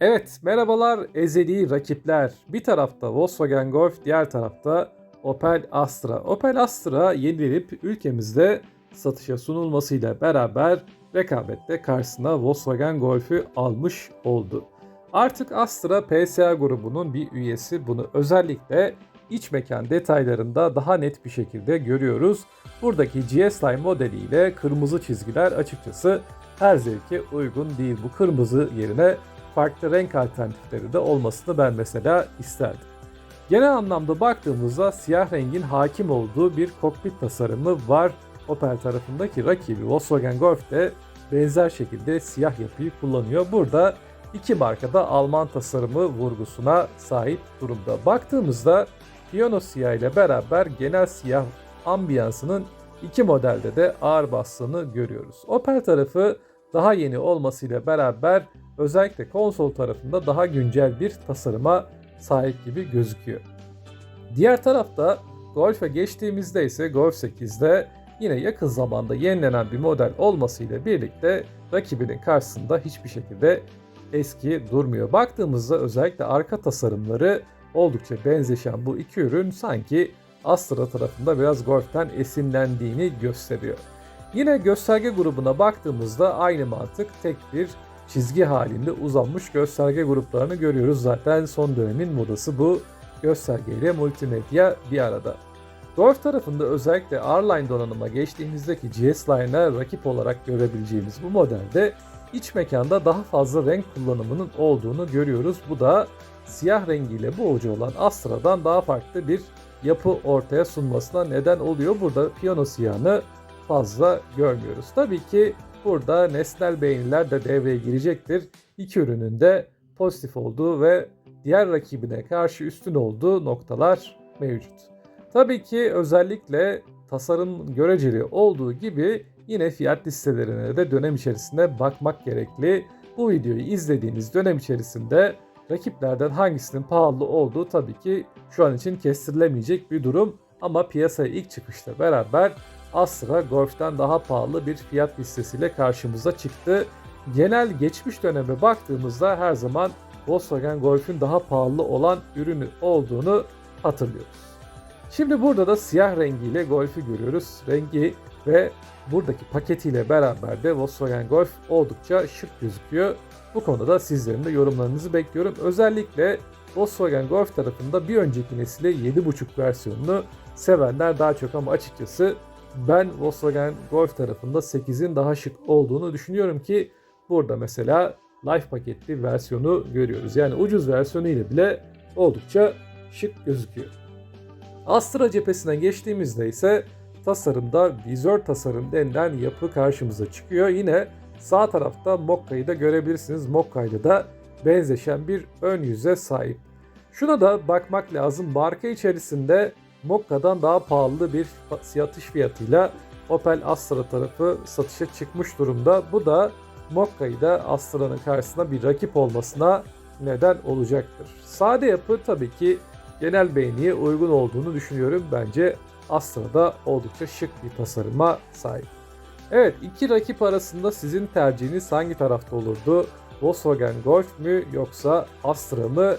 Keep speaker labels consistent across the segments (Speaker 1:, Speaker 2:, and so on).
Speaker 1: Evet, merhabalar ezeli rakipler. Bir tarafta Volkswagen Golf, diğer tarafta Opel Astra. Opel Astra yenilenip ülkemizde satışa sunulmasıyla beraber rekabette karşısına Volkswagen Golf'ü almış oldu. Artık Astra PSA grubunun bir üyesi. Bunu özellikle iç mekan detaylarında daha net bir şekilde görüyoruz. Buradaki GS-Line modeliyle kırmızı çizgiler açıkçası her zevke uygun değil. Bu kırmızı yerine farklı renk alternatifleri de olmasını ben mesela isterdim. Genel anlamda baktığımızda siyah rengin hakim olduğu bir kokpit tasarımı var. Opel tarafındaki rakibi Volkswagen Golf de benzer şekilde siyah yapıyı kullanıyor. Burada iki markada Alman tasarımı vurgusuna sahip durumda. Baktığımızda piyano siyah ile beraber genel siyah ambiyansının iki modelde de ağır bastığını görüyoruz. Opel tarafı daha yeni olmasıyla beraber özellikle konsol tarafında daha güncel bir tasarıma sahip gibi gözüküyor. Diğer tarafta Golf'e geçtiğimizde ise Golf 8'de yine yakın zamanda yenilenen bir model olmasıyla birlikte rakibinin karşısında hiçbir şekilde eski durmuyor. Baktığımızda özellikle arka tasarımları oldukça benzeşen bu iki ürün sanki Astra tarafında biraz Golf'ten esinlendiğini gösteriyor. Yine gösterge grubuna baktığımızda aynı mantık tek bir çizgi halinde uzanmış gösterge gruplarını görüyoruz. Zaten son dönemin modası bu göstergeyle multimedya bir arada. Golf tarafında özellikle R-Line donanıma geçtiğimizdeki GS-Line'a rakip olarak görebileceğimiz bu modelde iç mekanda daha fazla renk kullanımının olduğunu görüyoruz. Bu da siyah rengiyle boğucu olan Astra'dan daha farklı bir yapı ortaya sunmasına neden oluyor. Burada piyano siyahını fazla görmüyoruz. Tabii ki burada nesnel beğeniler de devreye girecektir. İki ürünün de pozitif olduğu ve diğer rakibine karşı üstün olduğu noktalar mevcut. Tabii ki özellikle tasarım göreceli olduğu gibi yine fiyat listelerine de dönem içerisinde bakmak gerekli. Bu videoyu izlediğiniz dönem içerisinde rakiplerden hangisinin pahalı olduğu tabii ki şu an için kestirilemeyecek bir durum. Ama piyasaya ilk çıkışta beraber Astra Golf'ten daha pahalı bir fiyat listesiyle karşımıza çıktı. Genel geçmiş döneme baktığımızda her zaman Volkswagen Golf'ün daha pahalı olan ürünü olduğunu hatırlıyoruz. Şimdi burada da siyah rengiyle Golf'ü görüyoruz. Rengi ve buradaki paketiyle beraber de Volkswagen Golf oldukça şık gözüküyor. Bu konuda da sizlerin de yorumlarınızı bekliyorum. Özellikle Volkswagen Golf tarafında bir önceki nesile 7.5 versiyonunu sevenler daha çok ama açıkçası ben Volkswagen Golf tarafında 8'in daha şık olduğunu düşünüyorum ki burada mesela Life paketli versiyonu görüyoruz. Yani ucuz versiyonu ile bile oldukça şık gözüküyor. Astra cephesinden geçtiğimizde ise tasarımda vizör tasarım denilen yapı karşımıza çıkıyor. Yine sağ tarafta Mokka'yı da görebilirsiniz. Mokka'yla da benzeşen bir ön yüze sahip. Şuna da bakmak lazım. Marka içerisinde Mokka'dan daha pahalı bir satış fiyatıyla Opel Astra tarafı satışa çıkmış durumda. Bu da Mokka'yı da Astra'nın karşısında bir rakip olmasına neden olacaktır. Sade yapı tabii ki genel beğeniye uygun olduğunu düşünüyorum. Bence Astra'da oldukça şık bir tasarıma sahip. Evet iki rakip arasında sizin tercihiniz hangi tarafta olurdu? Volkswagen Golf mü yoksa Astra mı?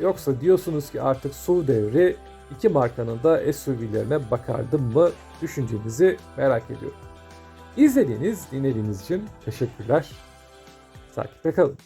Speaker 1: Yoksa diyorsunuz ki artık SUV devri iki markanın da SUV'lerine bakardım mı düşüncenizi merak ediyorum. İzlediğiniz, dinlediğiniz için teşekkürler. Takipte kalın.